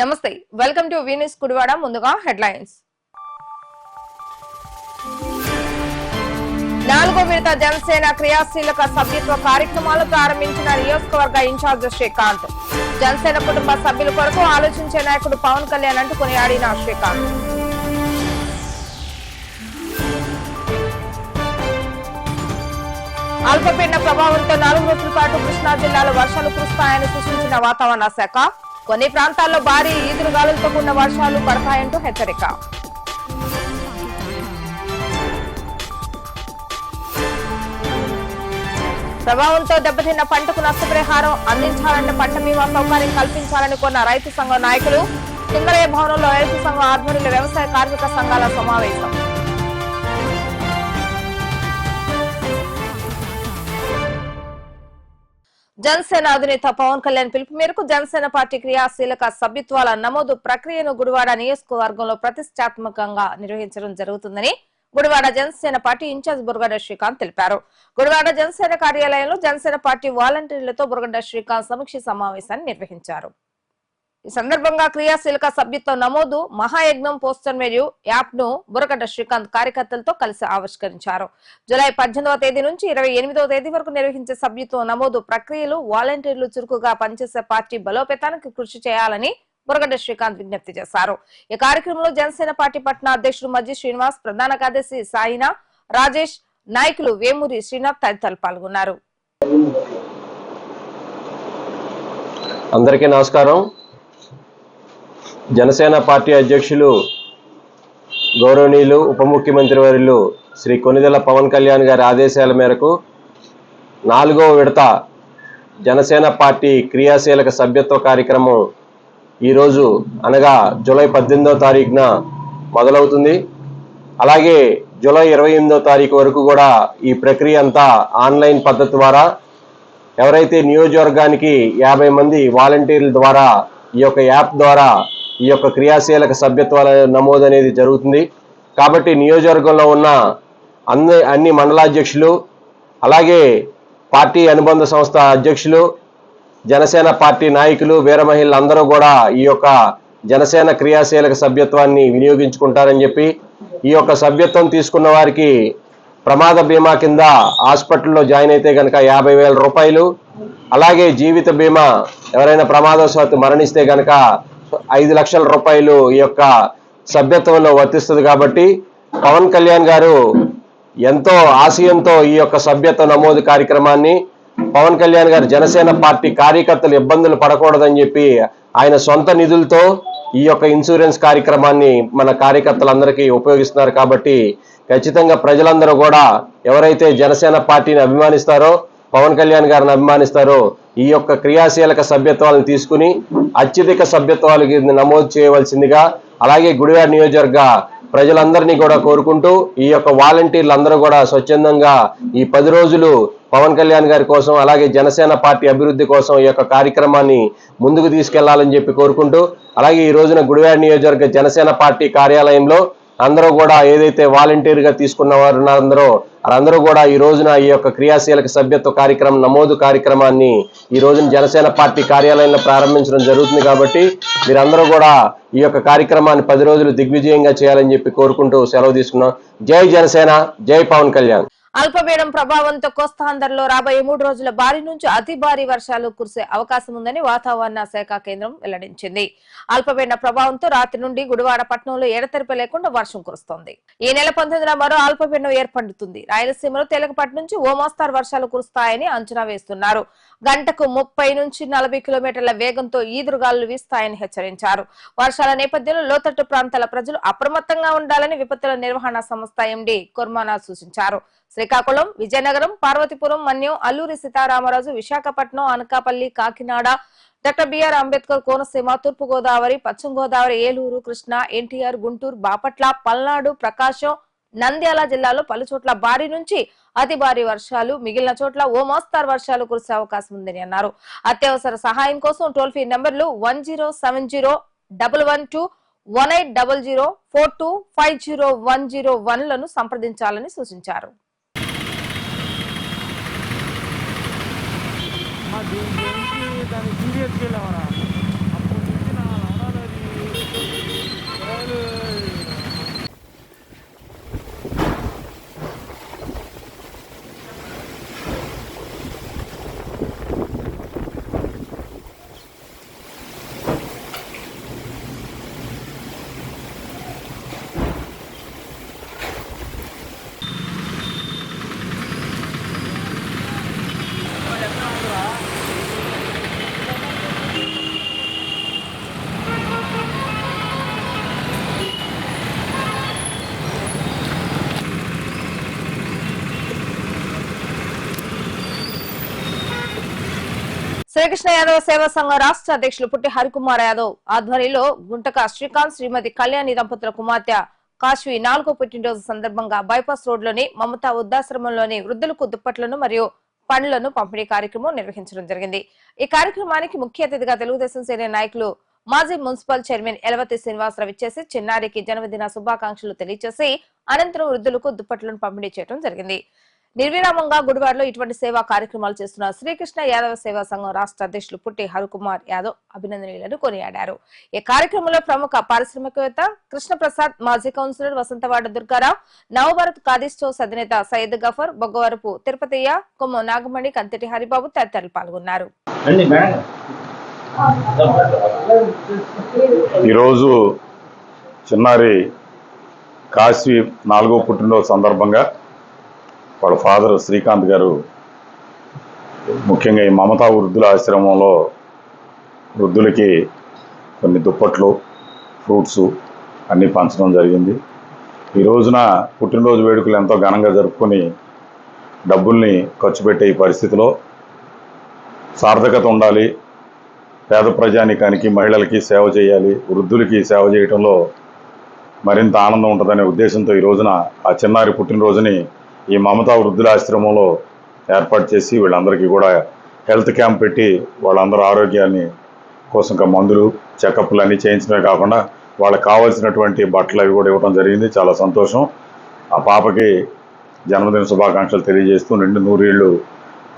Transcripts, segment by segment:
నమస్తే welcome to వీనిస్ కుడివాడ ముందుగా headlines. నాలుగో విడత జనసేన క్రియాశీలక సభ్యత్వ కార్యక్రమాలు ప్రారంభించిన నియోజకవర్గ ఇన్ఛార్జ్ శ్రీకాంత్. జనసేన కుటుంబ సభ్యుల కొరకు ఆలోచించే నాయకుడు పవన్ కళ్యాణ్ అంటూ కొనియాడిన శ్రీకాంత్. అల్పపీడన ప్రభావంతో నాలుగు రోజుల పాటు కృష్ణా జిల్లాలో వర్షాలు కురుస్తాయని సూచించిన వాతావరణ శాఖ. కొన్ని ప్రాంతాల్లో భారీ ఈదురుగాలులతో కూడిన వర్షాలు పడతాయంటూ హెచ్చరిక. ప్రభావంతో దెబ్బతిన్న పంటకు నష్టపరిహారం అందించాలన్న పంట బీమా సౌకర్యం కల్పించాలని కొన్న రైతు సంఘం నాయకులు. సింగళయ్య భవనంలో రైతు సంఘం ఆధ్వర్యంలో వ్యవసాయ కార్మిక సంఘాల సమావేశం. జనసేన అధినేత పవన్ కళ్యాణ్ పిలుపు మేరకు జనసేన పార్టీ క్రియాశీలక సభ్యత్వాల నమోదు ప్రక్రియను గుడివాడ నియోజకవర్గంలో ప్రతిష్టాత్మకంగా నిర్వహించడం జరుగుతుందని గుడివాడ జనసేన పార్టీ ఇన్ఛార్జ్ బురగడ్డ శ్రీకాంత్ తెలిపారు. గుడివాడ జనసేన కార్యాలయంలో జనసేన పార్టీ వాలంటీర్లతో బురగడ్డ శ్రీకాంత్ సమీక్ష సమావేశాన్ని నిర్వహించారు. ఈ సందర్భంగా క్రియాశీలక సభ్యత్వ నమోదు మహాయజ్ఞం పోస్టర్ మరియు యాప్ను బురగడ్డ శ్రీకాంత్ కార్యకర్తలతో కలిసి ఆవిష్కరించారు. జూలై పద్దెనిమిదవ తేదీ నుంచి ఇరవై ఎనిమిదవ తేదీ వరకు నిర్వహించే సభ్యత్వ నమోదు ప్రక్రియలు వాలంటీర్లు చురుకుగా పనిచేసే పార్టీ బలోపేతానికి కృషి చేయాలని బురగడ్డ శ్రీకాంత్ విజ్ఞప్తి చేశారు. ఈ కార్యక్రమంలో జనసేన పార్టీ పట్టణ అధ్యక్షుడు మజ్జి శ్రీనివాస్ ప్రధాన కార్యదర్శి సాయినా రాజేష్ నాయకులు వేమూరి శ్రీనాథ్ తదితరులు పాల్గొన్నారు. అందరికీ నమస్కారం. జనసేన పార్టీ అధ్యక్షులు గౌరవనీయులు ఉప ముఖ్యమంత్రి వర్యులు శ్రీ కొనిదెల పవన్ కళ్యాణ్ గారి ఆదేశాల మేరకు నాలుగవ విడత జనసేన పార్టీ క్రియాశీలక సభ్యత్వ కార్యక్రమం ఈరోజు అనగా జూలై పద్దెనిమిదవ తారీఖున మొదలవుతుంది. అలాగే జూలై ఇరవై ఎనిమిదో తారీఖు వరకు కూడా ఈ ప్రక్రియ అంతా ఆన్లైన్ పద్ధతి ద్వారా ఎవరైతే నియోజకవర్గానికి యాభై మంది వాలంటీర్ల ద్వారా ఈ యొక్క యాప్ ద్వారా ఈ యొక్క క్రియాశీలక సభ్యత్వాల నమోదు అనేది జరుగుతుంది. కాబట్టి నియోజకవర్గంలో ఉన్న అన్ని అన్ని మండలాధ్యక్షులు అలాగే పార్టీ అనుబంధ సంస్థ అధ్యక్షులు జనసేన పార్టీ నాయకులు వీర మహిళలు అందరూ కూడా ఈ యొక్క జనసేన క్రియాశీలక సభ్యత్వాన్ని వినియోగించుకుంటారని చెప్పి ఈ యొక్క సభ్యత్వం తీసుకున్న వారికి ప్రమాద బీమా కింద హాస్పిటల్లో జాయిన్ అయితే కనుక యాభై వేల రూపాయలు. అలాగే జీవిత బీమా ఎవరైనా ప్రమాదవశాత్తు మరణిస్తే కనుక ఐదు లక్షల రూపాయలు ఈ యొక్క సభ్యత్వంలో వర్తిస్తుంది కాబట్టి పవన్ కళ్యాణ్ గారు ఎంతో ఆశయంతో ఈ యొక్క సభ్యత్వ నమోదు కార్యక్రమాన్ని పవన్ కళ్యాణ్ గారు జనసేన పార్టీ కార్యకర్తలు ఇబ్బందులు పడకూడదని చెప్పి ఆయన సొంత నిధులతో ఈ యొక్క ఇన్సూరెన్స్ కార్యక్రమాన్ని మన కార్యకర్తలందరికీ ఉపయోగిస్తున్నారు కాబట్టి ఖచ్చితంగా ప్రజలందరూ కూడా ఎవరైతే జనసేన పార్టీని అభిమానిస్తారో పవన్ కళ్యాణ్ గారిని అభిమానిస్తారో ఈ యొక్క క్రియాశీలక సభ్యత్వాలను తీసుకుని అత్యధిక సభ్యత్వాలు నమోదు చేయవలసిందిగా అలాగే గుడివాడ నియోజకవర్గ ప్రజలందరినీ కూడా కోరుకుంటూ ఈ యొక్క వాలంటీర్లు అందరూ కూడా స్వచ్ఛందంగా ఈ పది రోజులు పవన్ కళ్యాణ్ గారి కోసం అలాగే జనసేన పార్టీ అభివృద్ధి కోసం ఈ యొక్క కార్యక్రమాన్ని ముందుకు తీసుకెళ్ళాలని చెప్పి కోరుకుంటూ అలాగే ఈ రోజున గుడివాడ నియోజకవర్గ జనసేన పార్టీ కార్యాలయంలో అందరూ కూడా ఏదైతే వాలంటీర్గా తీసుకున్న వారు ఉన్నారందరూ వారందరూ కూడా ఈ రోజున ఈ యొక్క క్రియాశీలక సభ్యత్వ కార్యక్రమం నమోదు కార్యక్రమాన్ని ఈ రోజున జనసేన పార్టీ కార్యాలయంలో ప్రారంభించడం జరుగుతుంది కాబట్టి మీరందరూ కూడా ఈ యొక్క కార్యక్రమాన్ని పది రోజులు దిగ్విజయంగా చేయాలని చెప్పి కోరుకుంటూ సెలవు తీసుకున్నాం. జై జనసేన జై పవన్ కళ్యాణ్. అల్పపీడం ప్రభావంతో కోస్తాంధ్రలో రాబోయే మూడు రోజుల భారీ నుంచి అతి భారీ వర్షాలు కురిసే అవకాశం ఉందని వాతావరణ శాఖ కేంద్రం వెల్లడించింది. అల్పపీడన ప్రభావంతో రాత్రి నుండి గుడివాడ పట్టణంలో ఎడతెరిపి లేకుండా వర్షం కురుస్తోంది. ఈ నెల పంతొమ్మిదిన మరో అల్పపీడనం ఏర్పడుతుంది. రాయలసీమలో తేలికపాటి నుంచి ఓ మోస్తారు వర్షాలు కురుస్తాయని అంచనా వేస్తున్నారు. గంటకు ముప్పై నుంచి నలభై కిలోమీటర్ల వేగంతో ఈదురుగాలు వీస్తాయని హెచ్చరించారు. వర్షాల నేపథ్యంలో లోతట్టు ప్రాంతాల ప్రజలు అప్రమత్తంగా ఉండాలని విపత్తుల నిర్వహణ సంస్థ ఎండీ కుర్మానా సూచించారు. శ్రీకాకుళం విజయనగరం పార్వతీపురం మన్యం అల్లూరి సీతారామరాజు విశాఖపట్నం అనకాపల్లి కాకినాడ డాక్టర్ బిఆర్ అంబేద్కర్ కోనసీమ తూర్పు గోదావరి పశ్చిమ గోదావరి ఏలూరు కృష్ణా ఎన్టీఆర్ గుంటూరు బాపట్ల పల్నాడు ప్రకాశం నంద్యాల జిల్లాలో పలు చోట్ల భారీ నుంచి అతి భారీ వర్షాలు మిగిలిన చోట్ల ఓ మోస్తారు వర్షాలు కురిసే అవకాశం ఉందని అన్నారు. అత్యవసర సహాయం కోసం టోల్ ఫ్రీ నెంబర్లు one zero seven zero double one two one eight double zero four two five zero one zero వన్లను సంప్రదించాలని సూచించారు. దీనికి దాన్ని సీరియస్కి వెళ్ళామరా అప్పుడు నుంచి నా లవడాలు హరికృష్ణ యాదవ్ సేవా సంఘం రాష్ట్ర అధ్యక్షులు పుట్టి హరికుమార్ యాదవ్ ఆధ్వర్యంలో గుంటక శ్రీకాంత్ శ్రీమతి కళ్యాణి దంపతుల కుమార్తె కాశ్వి నాలుగో పుట్టినరోజు సందర్భంగా బైపాస్ రోడ్లోని మమతా వృద్ధాశ్రమంలోని వృద్ధులకు దుప్పట్లను మరియు పండ్లను పంపిణీ కార్యక్రమం నిర్వహించడం జరిగింది. ఈ కార్యక్రమానికి ముఖ్య అతిథిగా తెలుగుదేశం సీనియర్ నాయకులు మాజీ మున్సిపల్ చైర్మన్ ఎలవతి శ్రీనివాసరావు ఇచ్చేసి చిన్నారికి జన్మదిన శుభాకాంక్షలు తెలియజేసి అనంతరం వృద్ధులకు దుప్పట్లను పంపిణీ చేయడం జరిగింది. నిర్విరామంగా గుడివాడలో ఇటువంటి సేవా కార్యక్రమాలు చేస్తున్న శ్రీకృష్ణ యాదవ సేవా సంఘం రాష్ట్ర అధ్యక్షులు పుట్టి హరికుమార్ యాదవ్ అభినందనీయులను కొనియాడారు ఈ కార్యక్రమంలో ప్రముఖ పారిశ్రామికవేత్త కృష్ణప్రసాద్ మాజీ కౌన్సిలర్ వసంతవాడ దుర్గారావు నవభారత్ ఖాదీ స్టోర్స్ అధినేత సయ్యద్ గఫర్ బొగ్గవరపు తిరుపతయ్య కొమ్మ నాగమణి కంతటి హరిబాబు తదితరులు పాల్గొన్నారు. ఈరోజు చిన్నారి కాశీ నాలుగో పుట్టినరోజు సందర్భంగా వాళ్ళ ఫాదర్ శ్రీకాంత్ గారు ముఖ్యంగా ఈ మమతా వృద్ధుల ఆశ్రమంలో వృద్ధులకి కొన్ని దుప్పట్లు ఫ్రూట్స్ అన్నీ పంచడం జరిగింది. ఈ రోజున పుట్టినరోజు వేడుకలు ఎంతో ఘనంగా జరుపుకొని డబ్బుల్ని ఖర్చు పెట్టే ఈ పరిస్థితిలో సార్థకత ఉండాలి. పేద ప్రజానికానికి మహిళలకి సేవ చేయాలి. వృద్ధులకి సేవ చేయడంలో మరింత ఆనందం ఉంటుందనే ఉద్దేశంతో ఈ రోజున ఆ చిన్నారి పుట్టినరోజుని ఈ మమతా వృద్ధుల ఆశ్రమంలో ఏర్పాటు చేసి వీళ్ళందరికీ కూడా హెల్త్ క్యాంప్ పెట్టి వాళ్ళందరూ ఆరోగ్యాన్ని కోసం ఇంకా మందులు చెకప్లు అన్నీ చేయించడమే కాకుండా వాళ్ళకి కావాల్సినటువంటి బట్టలు అవి కూడా ఇవ్వడం జరిగింది. చాలా సంతోషం. ఆ పాపకి జన్మదిన శుభాకాంక్షలు తెలియజేస్తూ నిండు నూరేళ్ళు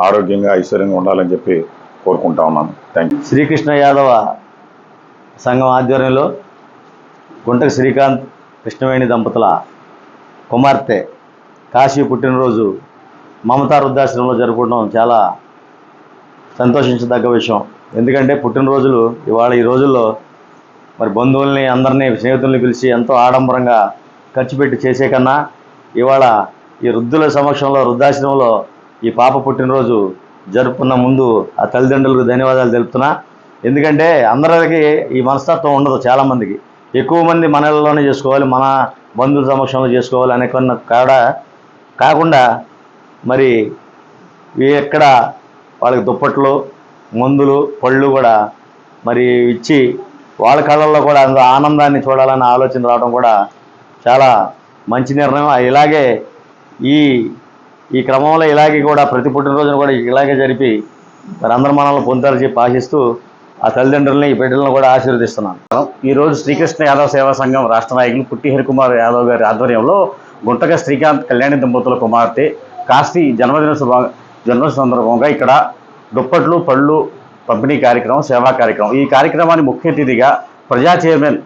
ఆరోగ్యంగా ఐశ్వర్యంగా ఉండాలని చెప్పి కోరుకుంటా ఉన్నాను. థ్యాంక్ యూ శ్రీకృష్ణ యాదవ సంఘం ఆధ్వర్యంలో గుంటక శ్రీకాంత్ కృష్ణవేణి దంపతుల కుమార్తె కాశీ పుట్టినరోజు మమతా వృద్ధాశ్రమంలో జరుపుకోవడం చాలా సంతోషించదగ్గ విషయం. ఎందుకంటే పుట్టినరోజులు ఇవాళ ఈ రోజుల్లో మరి బంధువుల్ని అందరినీ స్నేహితుల్ని పిలిచి ఎంతో ఆడంబరంగా ఖర్చు పెట్టి చేసే కన్నా ఇవాళ ఈ వృద్ధుల సమక్షంలో వృద్ధాశ్రమంలో ఈ పాప పుట్టినరోజు జరుపుకున్న ముందు ఆ తల్లిదండ్రులకు ధన్యవాదాలు తెలుపుతున్నా. ఎందుకంటే అందరికి ఈ మనస్తత్వం ఉండదు చాలామందికి. ఎక్కువ మంది మనల్లోనే చేసుకోవాలి మన బంధువుల సమక్షంలో చేసుకోవాలి అనే కొన్న కాడ కాకుండా మరి ఎక్కడ వాళ్ళకి దుప్పట్లు మందులు పళ్ళు కూడా మరి ఇచ్చి వాళ్ళ కళ్ళల్లో కూడా అందులో ఆనందాన్ని చూడాలన్న ఆలోచన రావడం కూడా చాలా మంచి నిర్ణయం. ఇలాగే ఈ ఈ క్రమంలో ఇలాగే కూడా ప్రతి పుట్టినరోజున కూడా ఇలాగే జరిపి మరి అందరు మనల్ని పొందాలని చెప్పి ఆశిస్తూ ఆ తల్లిదండ్రులని ఈ బిడ్డలను కూడా ఆశీర్వదిస్తున్నాను. ఈరోజు శ్రీకృష్ణ యాదవ్ సేవా సంఘం రాష్ట్ర నాయకులు పుట్టి హరికుమార్ యాదవ్ గారి ఆధ్వర్యంలో గుంటక శ్రీకాంత్ కళ్యాణి దంపతుల కుమార్తె కాశీ జన్మదిన శుభ జన్మదిన సందర్భంగా ఇక్కడ దుప్పట్లు పళ్ళు పంపిణీ కార్యక్రమం సేవా కార్యక్రమం. ఈ కార్యక్రమాన్ని ముఖ్య అతిథిగా ప్రజా చైర్మన్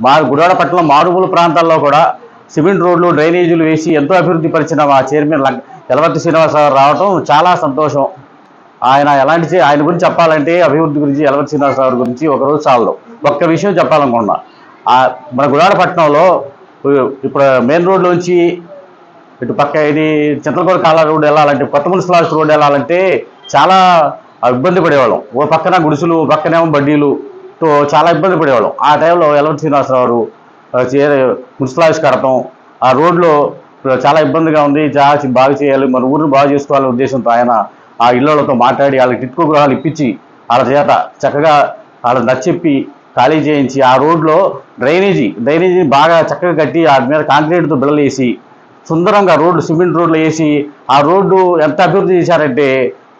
మా గుడాడపట్నం మారుమూల ప్రాంతాల్లో కూడా సిమెంట్ రోడ్లు డ్రైనేజీలు వేసి ఎంతో అభివృద్ధి పరిచిన మా చైర్మన్ లం- యలవర్తి శ్రీనివాసరావు రావడం చాలా సంతోషం. ఆయన ఎలాంటి ఆయన గురించి చెప్పాలంటే అభివృద్ధి గురించి యలవర్తి శ్రీనివాసరావు గురించి ఒకరోజు చాలదు. ఒక్క విషయం చెప్పాలనుకున్నా మన గుడాడపట్నంలో ఇప్పుడు మెయిన్ రోడ్లోంచి ఇటు పక్క ఇది చింతలకూర కాలా రోడ్ వెళ్ళాలంటే కొత్త మున్సిపాలిటీ రోడ్ వెళ్ళాలంటే చాలా ఇబ్బంది పడేవాళ్ళం. ఓ పక్కన గుడిసెలు ఓ పక్కనేమో బడ్డీలుతో చాలా ఇబ్బంది పడేవాళ్ళం. ఆ టైంలో ఎలవటి శ్రీనివాసరావు ఆ, మున్సిపల్ ఆఫీస్ కడతాం. ఆ రోడ్లో చాలా ఇబ్బందిగా ఉంది. చాలా బాగా చేయాలి. మన ఊరిని బాగా చేసుకోవాలనే ఉద్దేశంతో ఆయన ఆ ఇళ్ళతో మాట్లాడి వాళ్ళకి టిట్కో గృహాలు ఇప్పించి వాళ్ళ చేత చక్కగా వాళ్ళని నచ్చెప్పి ఖాళీ చేయించి ఆ రోడ్లో డ్రైనేజీ డ్రైనేజీని బాగా చక్కగా కట్టి ఆ మీద కాంక్రీట్తో బిడలేసి సుందరంగా రోడ్డు సిమెంట్ రోడ్లు వేసి ఆ రోడ్డు ఎంత అభివృద్ధి చేశారంటే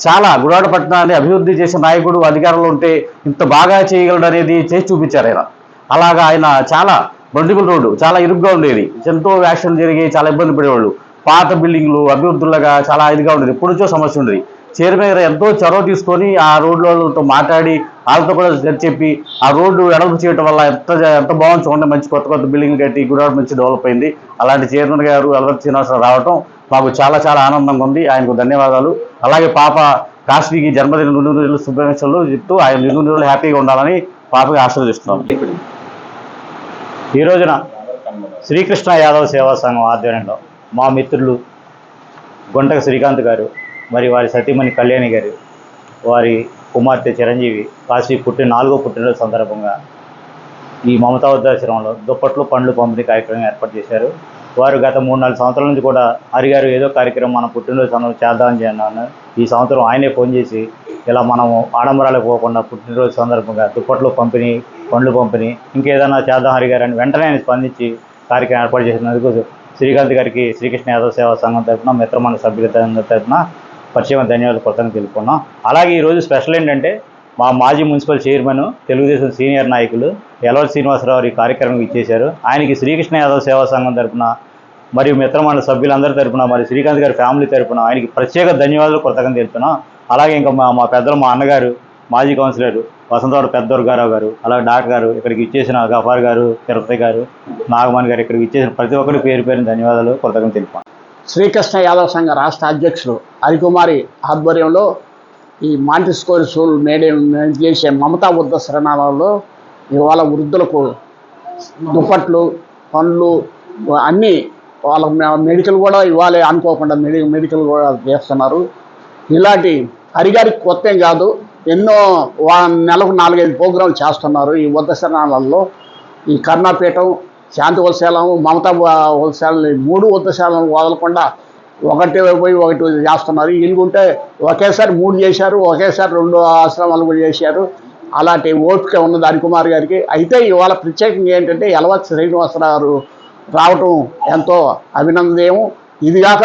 చాలా గుడాడ పట్టణాన్ని అభివృద్ధి చేసే నాయకుడు అధికారంలో ఉంటే ఇంత బాగా చేయగలడు అనేది చేసి చూపించారు ఆయన. అలాగా ఆయన చాలా బండిపుల రోడ్డు చాలా ఇరుగ్గా ఉండేది. ఎంతో యాక్షన్ జరిగి చాలా ఇబ్బంది పడేవాళ్ళు. పాత బిల్డింగ్లు అభివృద్ధులుగా చాలా ఇదిగా ఉండేది. ఎప్పటి సమస్య ఉండేది. చైర్మన్ గారు ఎంతో చొరవ తీసుకొని ఆ రోడ్లతో మాట్లాడి వాళ్ళతో కూడా చెప్పి ఆ రోడ్డు వెడల్పు చేయడం వల్ల ఎంత ఎంత బాగుంది చూడండి మంచి కొత్త కొత్త బిల్డింగ్ కట్టి గుడివాడ మంచి డెవలప్ అయింది. అలాంటి చైర్మన్ గారు అలవర్తి శ్రీనివాసరావు రావడం మాకు చాలా చాలా ఆనందంగా ఉంది. ఆయనకు ధన్యవాదాలు. అలాగే పాప కాశ్మీకి జన్మదిన రెండు రోజులు శుభాకాంక్షలు చెప్తూ ఆయన రెండు రోజులు హ్యాపీగా ఉండాలని పాపకి ఆశీర్వదిస్తున్నాం. ఈ రోజున శ్రీకృష్ణ యాదవ్ సేవా సంఘం ఆధ్వర్యంలో మా మిత్రులు గుంటక శ్రీకాంత్ గారు మరి వారి సతీమణి కళ్యాణి గారు వారి కుమార్తె చిరంజీవి కాశీ పుట్టిన నాలుగో పుట్టినరోజు సందర్భంగా ఈ మమతా వృద్ధాశ్రమంలో దుప్పట్లు పండ్లు పంపిణీ కార్యక్రమం ఏర్పాటు చేశారు. వారు గత మూడు నాలుగు సంవత్సరాల నుంచి కూడా హరిగారు ఏదో కార్యక్రమం మన పుట్టినరోజు సందర్భం చేద్దామని అన్నాను. ఈ సంవత్సరం ఆయనే ఫోన్ చేసి ఇలా మనం ఆడంబరాలకు పోకుండా పుట్టినరోజు సందర్భంగా దుప్పట్లు పంపిణీ పండ్లు పంపిణీ ఇంకేదైనా చేద్దాం హరిగారు అని వెంటనే ఆయన స్పందించి కార్యక్రమం ఏర్పాటు చేసినందుకు శ్రీకాంత్ గారికి శ్రీకృష్ణ యాదవ్ సేవా సంఘం తరఫున మిత్రమండ సభ్యుల తరఫున పరిచయం ధన్యవాదాలు కొత్తగా తెలుపుకున్నాం. అలాగే ఈరోజు స్పెషల్ ఏంటంటే మా మాజీ మున్సిపల్ చైర్మన్ తెలుగుదేశం సీనియర్ నాయకులు ఎలవల్ శ్రీనివాసరావు ఈ కార్యక్రమం ఇచ్చేశారు ఆయనకి శ్రీకృష్ణ యాదవ్ సేవా సంఘం తరపున మరియు మిత్రమండల సభ్యులందరి తరపున మరి శ్రీకాంత్ గారి ఫ్యామిలీ తరపున ఆయనకి ప్రత్యేక ధన్యవాదాలు కొత్తగా తెలుపుతున్నాం. అలాగే ఇంకా మా మా పెద్దలు మా అన్నగారు మాజీ కౌన్సిలర్ వసంతవాడ పెద్ద దుర్గారావు గారు అలాగే డాక్టర్ గారు ఇక్కడికి ఇచ్చేసిన గఫార్ గారు తిరుపతి గారు నాగమాన్ గారు ఇక్కడికి ఇచ్చేసిన ప్రతి ఒక్కరికి పేరు పేరు ధన్యవాదాలు కొత్తగా తెలుపాను శ్రీకృష్ణ యాదవ్ సంఘ రాష్ట్ర అధ్యక్షుడు హరికుమారి ఆధ్వర్యంలో ఈ మాంటిస్కోరి స్కూల్ మేడే చేసే మమతా బుద్ధ శరణాలయంలో ఇవాళ వృద్ధులకు దుప్పట్లు పండ్లు అన్నీ వాళ్ళ మెడికల్ కూడా ఇవ్వాలి అనుకోకుండా మెడి మెడికల్ కూడా చేస్తున్నారు. ఇలాంటి హరిగారికి కొత్త ఏం కాదు ఎన్నో వా నెలకు నాలుగైదు ప్రోగ్రాంలు చేస్తున్నారు ఈ వద్ద శరణాలలో ఈ కర్ణాపీఠం శాంతి వలశాలం మమతా వలశాల మూడు వద్దశాలను వదలకుండా ఒకటి పోయి ఒకటి చేస్తున్నారు. వీళ్ళు ఉంటే ఒకేసారి మూడు చేశారు ఒకేసారి రెండు ఆశ్రమాలు కూడా చేశారు. అలాంటి ఓపిక ఉన్నది హరికుమార్ గారికి. అయితే ఇవాళ ప్రత్యేకంగా ఏంటంటే యలవత్ శ్రీనివాసరావు గారు రావటం ఎంతో అభినందనీయం ఇదిగాక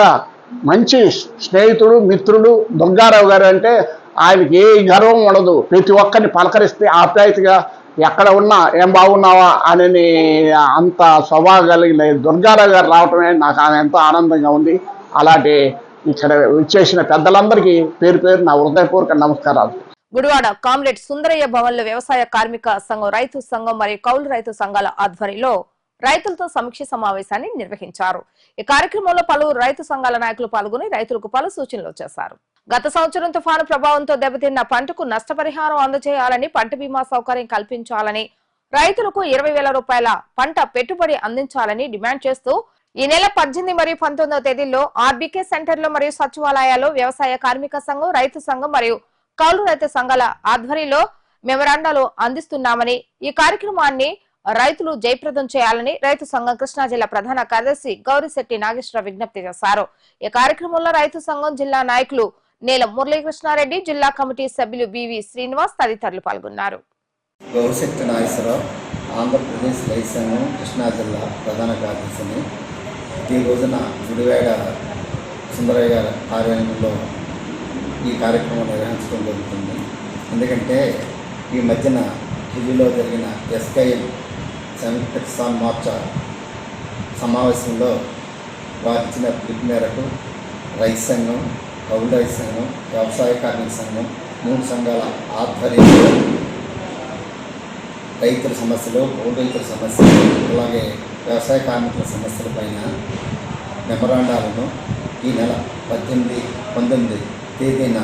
మంచి స్నేహితుడు మిత్రుడు దుర్గారావు గారు అంటే ఆయనకి ఏ గర్వం ఉండదు. ప్రతి ఒక్కరిని పలకరిస్తే ఆప్యాయతగా ఎక్కడ ఉన్నా ఏం బాగున్నావా అని అంత స్వభావం కలిగిన దుర్గారావు గారు రావటమే నాకు ఆమె ఎంతో ఆనందంగా ఉంది. అలాంటి ఇక్కడ విచ్చేసిన పెద్దలందరికీ పేరు పేరు నా హృదయపూర్వక నమస్కారాలు. గుడివాడ కామ్రేడ్ సుందరయ్య భవన్లో వ్యవసాయ కార్మిక సంఘం రైతు సంఘం మరియు కౌలు రైతు సంఘాల ఆధ్వర్యంలో రైతులతో సమీక్ష సమావేశాన్ని నిర్వహించారు. ఈ కార్యక్రమంలో పలువురు రైతు సంఘాల నాయకులు పాల్గొని రైతులకు పలు సూచనలు చేశారు. గత సంవత్సరం తుఫాను ప్రభావంతో దెబ్బతిన్న పంటకు నష్టపరిహారం అందజేయాలని పంట బీమా సౌకర్యం కల్పించాలని రైతులకు ఇరవై వేల రూపాయల పంట పెట్టుబడి అందించాలని డిమాండ్ చేస్తూ ఈ నెల పద్దెనిమిది మరియు పంతొమ్మిదవ తేదీల్లో ఆర్బీకే సెంటర్లో మరియు సచివాలయాల్లో వ్యవసాయ కార్మిక సంఘం రైతు సంఘం మరియు కౌలు రైతు సంఘాల ఆధ్వర్యంలో మెమరాండాలు అందిస్తున్నామని ఈ కార్యక్రమాన్ని రైతులు జయప్రదం చేయాలని రైతు సంఘం కృష్ణా జిల్లా ప్రధాన కార్యదర్శి గౌరిశెట్టి నాగేశ్వర విజ్ఞప్తి చేశారు. ఈ కార్యక్రమంలో రైతు సంఘం జిల్లా నాయకులు నేల మురళీకృష్ణారెడ్డి జిల్లా కమిటీ సభ్యులు బివి శ్రీనివాస్ తదితరులు పాల్గొన్నారు. గౌరశక్తి నాగేశ్వరరావు ఆంధ్రప్రదేశ్ రైతు సంఘం కృష్ణా జిల్లా ప్రధాన కార్యదర్శిని. ఈ రోజున గుడివేడ సుందరయ్య గారి కార్యాలయంలో ఈ కార్యక్రమం నిర్వహించడం జరుగుతుంది. ఎందుకంటే ఈ మధ్యన ఢిల్లీలో జరిగిన ఎస్కేఎం సంయుక్త కిసాన్ మోర్చా సమావేశంలో వారిచ్చిన పిలుపు మేరకు రైతు సంఘం కౌలు సంఘం వ్యవసాయ కార్మిక సంఘం మూడు సంఘాల ఆధ్వర్యంలో రైతుల సమస్యలు కౌలు రైతుల సమస్యలు అలాగే వ్యవసాయ కార్మికుల సమస్యల పైన మెమరాండాలను ఈ నెల పద్దెనిమిది పంతొమ్మిది తేదీన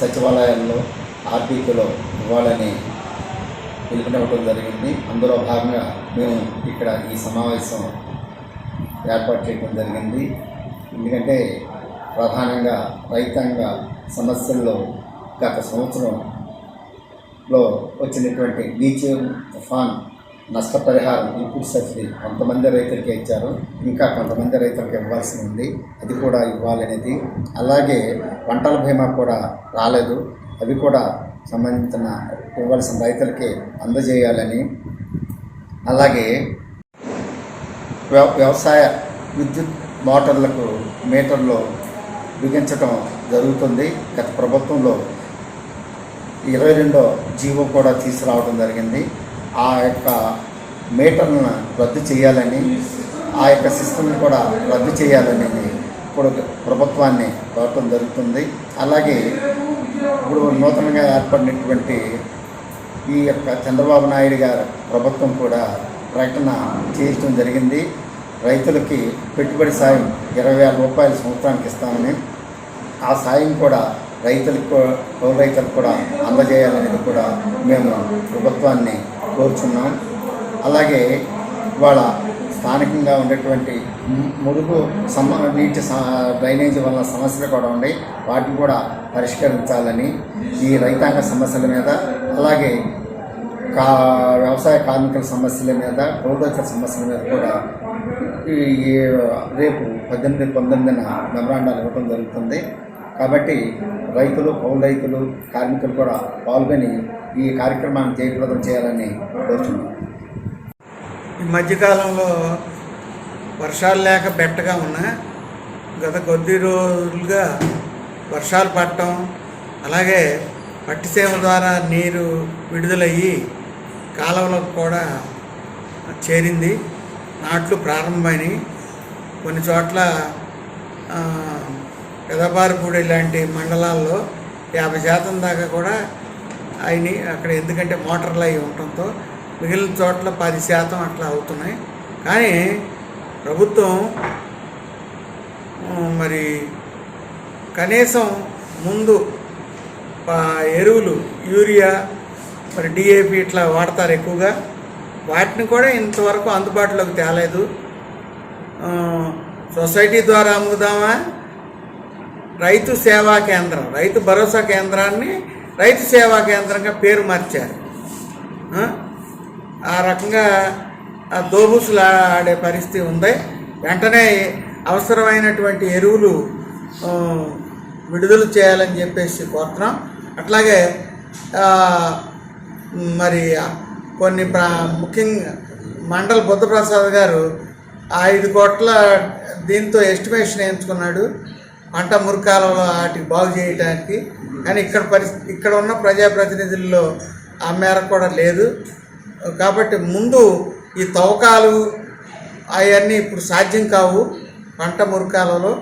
సచివాలయాల్లో ఆర్టీకీలో ఇవ్వాలని పిలుపునివ్వడం జరిగింది. అందులో భాగంగా మేము ఇక్కడ ఈ సమావేశం ఏర్పాటు చేయడం జరిగింది. ఎందుకంటే ప్రధానంగా రైతాంగ సమస్యల్లో గత సంవత్సరం లో వచ్చినటువంటి బీచ్ తుఫాన్ నష్టపరిహారం ఇన్పుట్ సబ్సిడీ కొంతమంది రైతులకే ఇచ్చారు. ఇంకా కొంతమంది రైతులకు ఇవ్వాల్సి ఉంది. అది కూడా ఇవ్వాలనేది. అలాగే పంటల బీమా కూడా రాలేదు. అవి కూడా సంబంధించిన ఇవ్వాల్సిన రైతులకి అందజేయాలని. అలాగే వ్యవసాయ విద్యుత్ మోటార్లకు మీటర్లు బిగించడం జరుగుతుంది. గత ప్రభుత్వంలో ఇరవై రెండో జీవో కూడా తీసుకురావడం జరిగింది. ఆ యొక్క మీటర్లను రద్దు చేయాలని ఆ యొక్క సిస్టమ్ని కూడా రద్దు చేయాలని ఇప్పుడు ప్రభుత్వాన్ని కోరటం జరుగుతుంది. అలాగే ఇప్పుడు నూతనంగా ఏర్పడినటువంటి ఈ యొక్క చంద్రబాబు నాయుడు గారి ప్రభుత్వం కూడా ప్రకటన చేయటం జరిగింది. రైతులకి పెట్టుబడి సాయం ఇరవై వేల రూపాయలు సంవత్సరానికి ఇస్తామని ఆ సాయం కూడా రైతులకు కూ- కౌలు రైతులకు కూడా అందజేయాలనేది కూడా మేము ప్రభుత్వాన్ని కోరుచున్నాం. అలాగే ఇవాళ స్థానికంగా ఉండేటువంటి మురుగు సమ నీటి స- డ్రైనేజీ వల్ల సమస్యలు కూడా ఉన్నాయి. వాటిని కూడా పరిష్కరించాలని ఈ రైతాంగ సమస్యల మీద అలాగే కా వ్యవసాయ కార్మికుల సమస్యల మీద కౌలు రైతుల సమస్యల మీద కూడా రేపు పద్దెనిమిది పంతొమ్మిదిన మెమరాండాలు ఇవ్వడం జరుగుతుంది. కాబట్టి రైతులు కౌలు రైతులు కార్మికులు కూడా పాల్గొని ఈ కార్యక్రమాన్ని జయప్రదం చేయాలని కోరుతున్నాం ఈ మధ్యకాలంలో వర్షాలు లేక బెట్టగా ఉన్నా గత కొద్ది రోజులుగా వర్షాలు పడటం అలాగే పట్టిసేవ ద్వారా నీరు విడుదలయ్యి కాలువలకు కూడా చేరింది. నాట్లు ప్రారంభమైనవి. కొన్ని చోట్ల ఆ, లాంటి మండలాల్లో యాభై శాతం దాకా కూడా అయినాయి. అక్కడ ఎందుకంటే మోటార్లు అవి ఉండటంతో మిగిలిన చోట్ల పది శాతం అట్లా అవుతున్నాయి. కానీ ప్రభుత్వం మరి కనీసం ముందు ఎరువులు యూరియా మరి డిఏపి ఇట్లా వాడతారు ఎక్కువగా. వాటిని కూడా ఇంతవరకు అందుబాటులోకి తేలేదు. సొసైటీ ద్వారా అమ్ముదామా? రైతు సేవా కేంద్రం రైతు భరోసా కేంద్రాన్ని రైతు సేవా కేంద్రంగా పేరు మార్చారు. ఆ? రకంగా ఆ దోబుసులు ఆడే పరిస్థితి ఉంది. వెంటనే అవసరమైనటువంటి ఎరువులు విడుదల చేయాలని చెప్పేసి కోరుతున్నాం. అట్లాగే మరి కొన్ని ప్రా ముఖ్యంగా మండల బుద్ధప్రసాద్ గారు ఐదు కోట్ల దీంతో ఎస్టిమేషన్ వేయించుకున్నాడు. పంట మురికాలలో వాటికి బాగు చేయడానికి కానీ ఇక్కడ పరిస్థితి ఇక్కడ ఉన్న ప్రజాప్రతినిధుల్లో ఆ మేరకు కూడా లేదు. కాబట్టి ముందు ఈ తవ్వకాలు అవన్నీ ఇప్పుడు సాధ్యం కావు పంట మురికాలలో.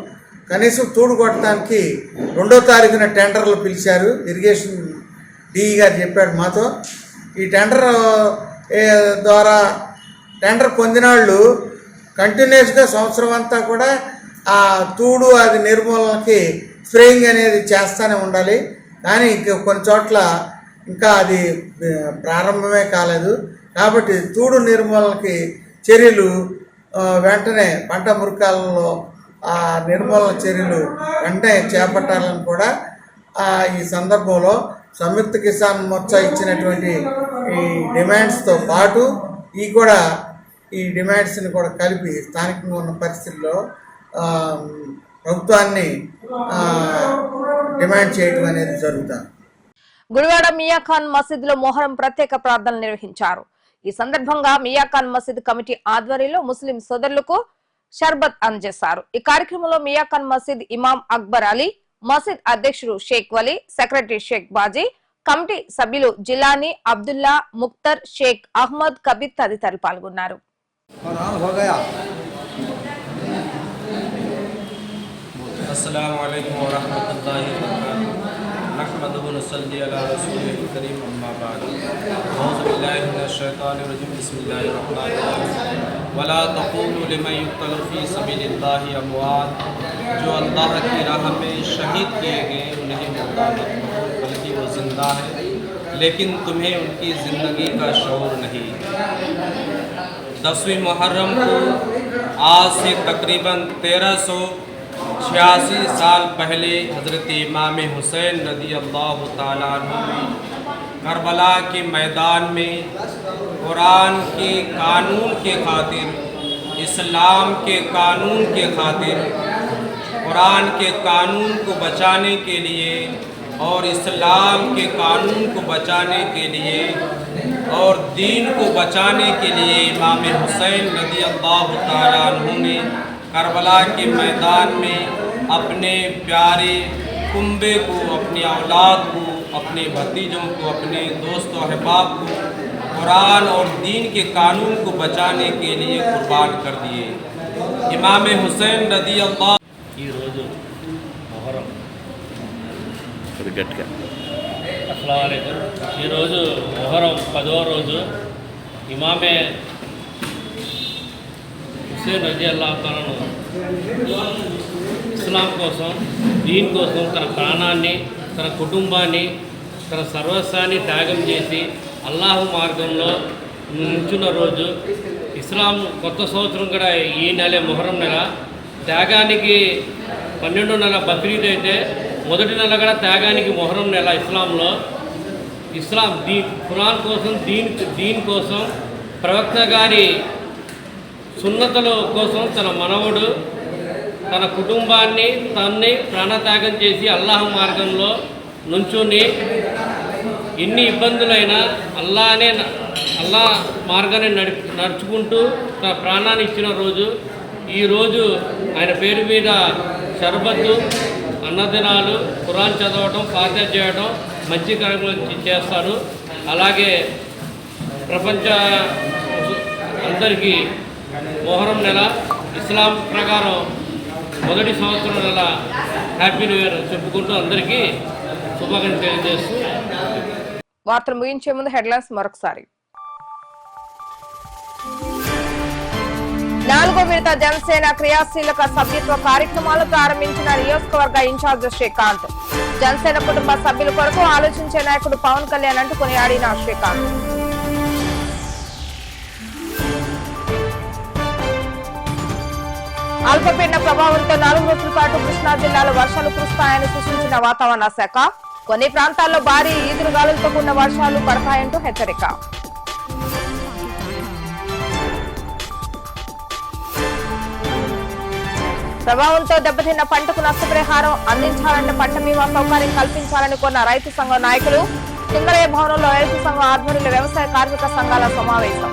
కనీసం తూడు కొట్టడానికి రెండో తారీఖున టెండర్లు పిలిచారు. ఇరిగేషన్ డిఈ గారు చెప్పాడు మాతో. ఈ టెండర్ ద్వారా టెండర్ పొందిన వాళ్ళు కంటిన్యూస్గా సంవత్సరం అంతా కూడా ఆ తూడు అది నిర్మూలనకి స్ప్రేయింగ్ అనేది చేస్తూనే ఉండాలి. కానీ ఇంకా కొన్ని చోట్ల ఇంకా అది ప్రారంభమే కాలేదు. కాబట్టి తూడు నిర్మూలనకి చర్యలు వెంటనే పంట మురికాలలో ఆ నిర్మూలన చర్యలు వెంటనే చేపట్టాలని కూడా ఈ సందర్భంలో సంయుక్త కిసాన్ మోర్చా ఇచ్చినటువంటి ఈ డిమాండ్స్తో పాటు ఈ కూడా ఈ డిమాండ్స్ని కూడా కలిపి స్థానికంగా ఉన్న పరిస్థితుల్లో ప్రభుత్వాన్ని డిమాండ్ చేయడం అనేది జరుగుతుంది గుడివాడ మియాఖాన్ మసీదులో మొహరం ప్రత్యేక ప్రార్థనలు నిర్వహించారు. ఈ సందర్భంగా మియాఖాన్ మసీద్ కమిటీ ఆధ్వర్యంలో ముస్లిం సోదరులకు షర్బత్ అందజేశారు. ఈ కార్యక్రమంలో మియాఖాన్ మసీద్ ఇమాం అక్బర్ అలీ మసీద్ అధ్యక్షుడు షేక్ వలీ సెక్రటరీ షేక్ బాజీ కమిటీ సభ్యులు జిలానీ అబ్దుల్లా ముక్తర్ షేక్ అహ్మద్ కబీర్ తదితరులు పాల్గొన్నారు السلام علیکم ورحمۃ اللہ وبرکاتہ نحمد ونصلی علی رسول کریم اما بعد اعوذ باللہ من الشیطان الرجیم بسم اللہ الرحمن الرحیم ولا تقول لمن يقتل في سبيل الله اموات جو اللہ کی راہ میں شہید کیے گئے انہیں مردہ مت کہو، بلکہ وہ زندہ ہے۔ لیکن تمہیں ان کی زندگی کا شعور نہیں۔ دسویں محرم کو آج سے تقریباً تیرہ سو چھیاسی سال پہلے حضرت امام حسین رضی اللہ تعالیٰ عنہ کربلا کے میدان میں قرآن کے قانون کے خاطر، اسلام کے قانون کے خاطر، قرآن کے قانون کو بچانے کے لیے اور اسلام کے قانون کو بچانے کے لیے اور دین کو بچانے کے لیے امام حسین رضی اللہ تعالیٰ عنہ نے کربلا کے میدان میں اپنے پیارے کنبے کو، اپنی اولاد کو، اپنے بھتیجوں کو، اپنے دوست و احباب کو قرآن اور دین کے قانون کو بچانے کے لیے قربان کر دیے۔ امام حسین رضی اللہ کی روز محرم۔ السلام علیکم ఈరోజు మొహరం పదో రోజు ఇమామే హుసేన్ రజీ అల్లా తనను ఇస్లాం కోసం దీని కోసం తన ప్రాణాన్ని తన కుటుంబాన్ని తన సర్వస్వాన్ని త్యాగం చేసి అల్లాహ్ మార్గంలో నుంచున్న రోజు ఇస్లాం కొత్త సంవత్సరం కూడా ఈ నెల మొహరం నెల. త్యాగానికి పన్నెండు నెల బక్రీద్ అయితే మొదటి నెల కూడా త్యాగానికి మొహరం నెల ఇస్లాంలో. ఇస్లాం దీ ఖురాన్ కోసం దీన్ దీన్ కోసం ప్రవక్త గారి సున్నతుల కోసం తన మనవడు తన కుటుంబాన్ని తన్ని ప్రాణత్యాగం చేసి అల్లాహ్ మార్గంలో నుంచుని ఎన్ని ఇబ్బందులైనా అల్లానే అల్లా మార్గాన్ని నడి నడుచుకుంటూ తన ప్రాణాన్ని ఇచ్చిన రోజు ఈరోజు ఆయన పేరు మీద షర్బత్తు అన్నదినాలు ఖురాన్ చదవటం ఫాతిహ చేయడం మంచి కార్యక్రమం చేస్తారు అలాగే ప్రపంచ అందరికీ మొహరం నెల ఇస్లాం ప్రకారం మొదటి సంవత్సరం నెల హ్యాపీ న్యూ ఇయర్ చెప్పుకుంటూ అందరికీ శుభాకాంక్షలు తెలియజేస్తూ వార్తలు ముగించే ముందు హెడ్లైన్స్ మరొకసారి. నాలుగో విడత జనసేన క్రియాశీలక సభ్యత్వ కార్యక్రమాలు ప్రారంభించిన నియోజకవర్గ ఇన్ఛార్జ్ శ్రీకాంత్. జనసేన కుటుంబ సభ్యుల కొరకు ఆలోచించే నాయకుడు పవన్ కళ్యాణ్ అంటూ కొనియాడిన శ్రీకాంత్. అల్పపీడన ప్రభావంతో నాలుగు రోజుల పాటు కృష్ణా జిల్లాలో వర్షాలు కురుస్తాయని సూచించిన వాతావరణ శాఖ. కొన్ని ప్రాంతాల్లో భారీ ఈదురుగాలులతో కూడిన వర్షాలు పడతాయంటూ హెచ్చరిక. ప్రభావంతో దెబ్బతిన్న పంటకు నష్టపరిహారం అందించాలన్న పంట బీమా సౌకర్యం కల్పించాలని కొన్న రైతు సంఘం నాయకులు సింగరయ్య భవనంలో రైతు సంఘం ఆధ్వర్యంలో వ్యవసాయ కార్మిక సంఘాల సమావేశం.